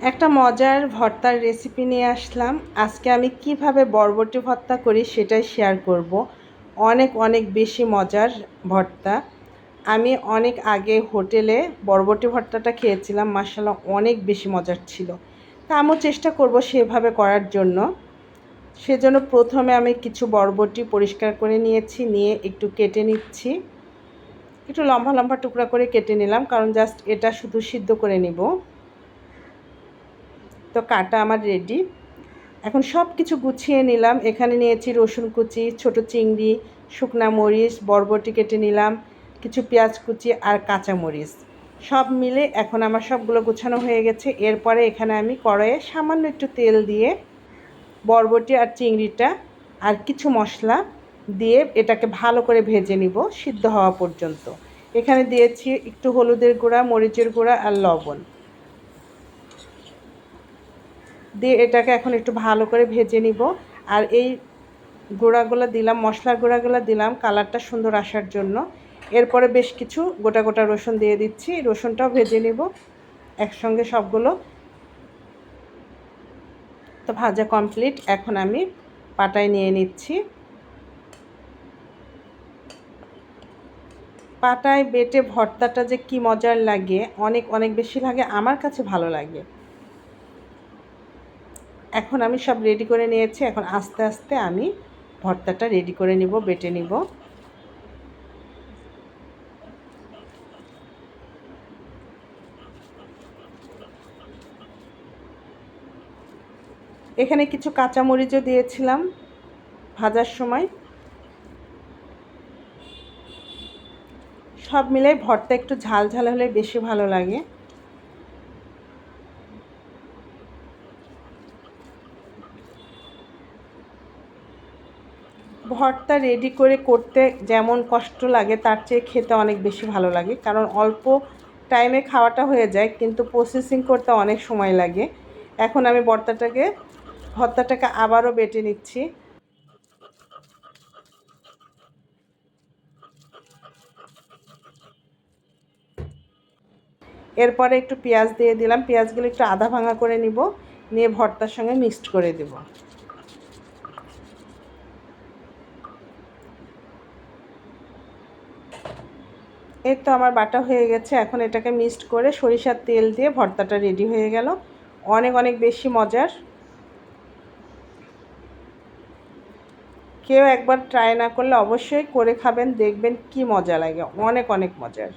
একটা মজার ভর্তার রেসিপি নিয়ে আসলাম। আজকে আমি কীভাবে বরবটি ভর্তা করি সেটাই শেয়ার করব। অনেক অনেক বেশি মজার ভর্তা। আমি অনেক আগে হোটেলে বরবটি ভর্তাটা খেয়েছিলাম মাসাল্লাহ অনেক বেশি মজার ছিল। তা আমিও চেষ্টা করব সেভাবে করার জন্য। সেজন্য প্রথমে আমি কিছু বরবটি পরিষ্কার করে নিয়েছি, নিয়ে একটু কেটে নিচ্ছি। একটু লম্বা লম্বা টুকরা করে কেটে নিলাম, কারণ জাস্ট এটা শুধু সিদ্ধ করে নিব। তো কাটা আমার রেডি এখন সব কিছু গুছিয়ে নিলাম। এখানে নিয়েছি রসুন কুচি, ছোট চিংড়ি, শুকনা মরিচ, বরবটি কেটে নিলাম, কিছু পেঁয়াজ কুচি আর কাঁচা মরিচ। সব মিলে এখন আমার সবগুলো গুছানো হয়ে গেছে। এরপরে এখানে আমি কড়াইয়ে সামান্য একটু তেল দিয়ে বরবটি আর চিংড়িটা আর কিছু মশলা দিয়ে এটাকে ভালো করে ভেজে নিব সিদ্ধ হওয়া পর্যন্ত। এখানে দিয়েছি একটু হলুদের গুঁড়া, মরিচের গুঁড়া আর লবণ। দিয়ে এটাকে এখন একটু ভালো করে ভেজে নিব। আর এই গুঁড়াগুলো দিলাম, মশলার গুঁড়াগুলো দিলাম কালারটা সুন্দর আসার জন্য। এরপরে বেশ কিছু গোটা গোটা রসুন দিয়ে দিচ্ছি, রসুনটাও ভেজে নিব একসঙ্গে সবগুলো। তো ভাজা কমপ্লিট, এখন আমি পাটায় নিয়ে নিচ্ছি। পাটায় বেটে ভর্তাটা যে কি মজার লাগে, অনেক অনেক বেশি লাগে, আমার কাছে ভালো লাগে। এখন আমি সব রেডি করে নিয়েছি। এখন আস্তে আস্তে আমি ভর্তাটা রেডি করে নিব, বেটে নিব। এখানে কিছু কাঁচামরিচও দিয়েছিলাম ভাজার সময়। সব মিলে ভর্তা একটু ঝাল ঝাল হলে বেশি ভালো লাগে। ভর্তা রেডি করে করতে যেমন কষ্ট লাগে, তার চেয়ে খেতে অনেক বেশি ভালো লাগে। কারণ অল্প টাইমে খাওয়াটা হয়ে যায়, কিন্তু প্রসেসিং করতে অনেক সময় লাগে। এখন আমি ভর্তাটাকে ভর্তাটাকে আবারও বেটে নিচ্ছি। এরপরে একটু পেঁয়াজ দিয়ে দিলাম। পেঁয়াজগুলো একটু আধা ভাঙা করে নিব, নিয়ে ভর্তার সঙ্গে মিক্সড করে দেব। এই তো আমার বাটা হয়ে গেছে। এখন এটাকে মিক্সড করে সরিষার তেল দিয়ে ভর্তাটা রেডি হয়ে গেল। অনেক অনেক বেশি মজার। কেউ একবার ট্রাই না করলে অবশ্যই করে খাবেন, দেখবেন কি মজা লাগে। অনেক অনেক মজার।